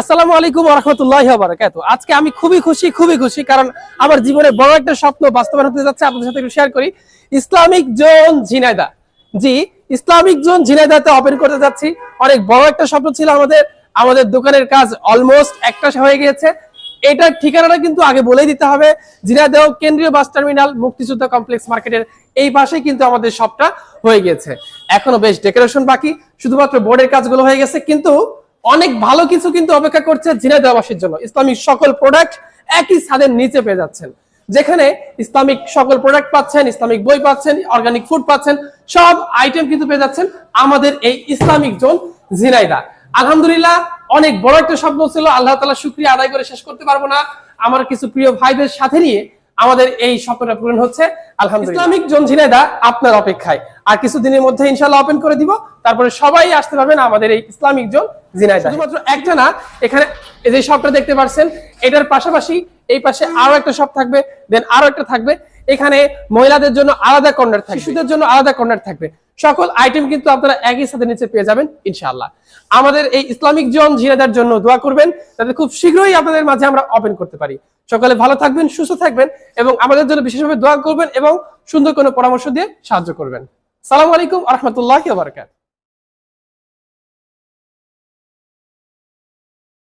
আসসালামু আলাইকুম রহমতুল্লাহ বারাকাত আজকে আমি খুবই খুশি খুবই খুশি কারণ আমার জীবনে বড় একটা স্বপ্ন বাস্তবায়ন হতে যাচ্ছে। আপনাদের সাথে শেয়ার করি। Islamic Zone Jhenaida. জি, ইসলামিক জোন ঝিনাইদাতে ওপেন করতে যাচ্ছি। অনেক বড় একটা স্বপ্ন ছিল আমাদের। আমাদের দোকানের কাজ অলমোস্ট একটা হয়ে গিয়েছে। এটার ঠিকানাটা কিন্তু আগে বলেই দিতে হবে। ঝিনাইদহ কেন্দ্রীয় বাস টার্মিনাল, মুক্তিযোদ্ধা কমপ্লেক্স মার্কেটের এই পাশে কিন্তু আমাদের সবটা হয়ে গেছে এখনও বেশ ডেকোরেশন বাকি। শুধুমাত্র বোর্ডের কাজগুলো হয়ে গেছে। কিন্তু অনেক ভালো কিছু কিন্তু অপেক্ষা করছে ঝিনাইদহবাসীর জন্য। ইসলামিক সকল প্রোডাক্ট একই ছাদের নিচে পেয়ে যাচ্ছেন। যেখানে ইসলামিক সকল প্রোডাক্ট পাচ্ছেন, ইসলামিক বই পাচ্ছেন অর্গানিক ফুড পাচ্ছেন, সব আইটেম কিন্তু পেয়ে যাচ্ছেন আমাদের এই ইসলামিক জোন ঝিনাইদা আলহামদুলিল্লাহ, অনেক বড় একটা স্বপ্ন ছিল, আল্লাহ তালা শুক্রিয়া আদায় করে শেষ করতে পারব না। আমার কিছু প্রিয় ভাইদের সাথে নিয়ে আমাদের এই স্বপ্নটা পূরণ হচ্ছে। আলহামদুলিল্লাহ। ইসলামিক জোন ঝিনাইদা আপনার অপেক্ষায়। আর কিছুদিনের মধ্যে ইনশাল্লাহ ওপেন করে দিব। তারপরে সবাই আসতে পারবেন আমাদের এই ইসলামিক জোন শুধুমাত্র একটা না, এখানে যে শপটা দেখতে পাচ্ছেন এটার পাশাপাশি এই পাশে আরও একটা শপ থাকবে দেন আরও একটা থাকবে। এখানে মহিলাদের জন্য আলাদা কর্নার থাকবে। শিশুদের জন্য আলাদা কর্নার থাকবে। সকল আইটেম কিন্তু আপনারা একই সাথে নিচে পেয়ে যাবেন, ইনশাআল্লাহ। আমাদের এই ইসলামিক জোন ঝিনাইদার জন্য দোয়া করবেন, যাতে খুব শীঘ্রই আপনাদের মাঝে আমরা ওপেন করতে পারি। সকালে ভালো থাকবেন, সুস্থ থাকবেন, এবং আমাদের জন্য বিশেষভাবে দোয়া করবেন এবং সুন্দর কোনো পরামর্শ দিয়ে সাহায্য করবেন। সালাম আলাইকুম আহমতুল্লাহ বারকাত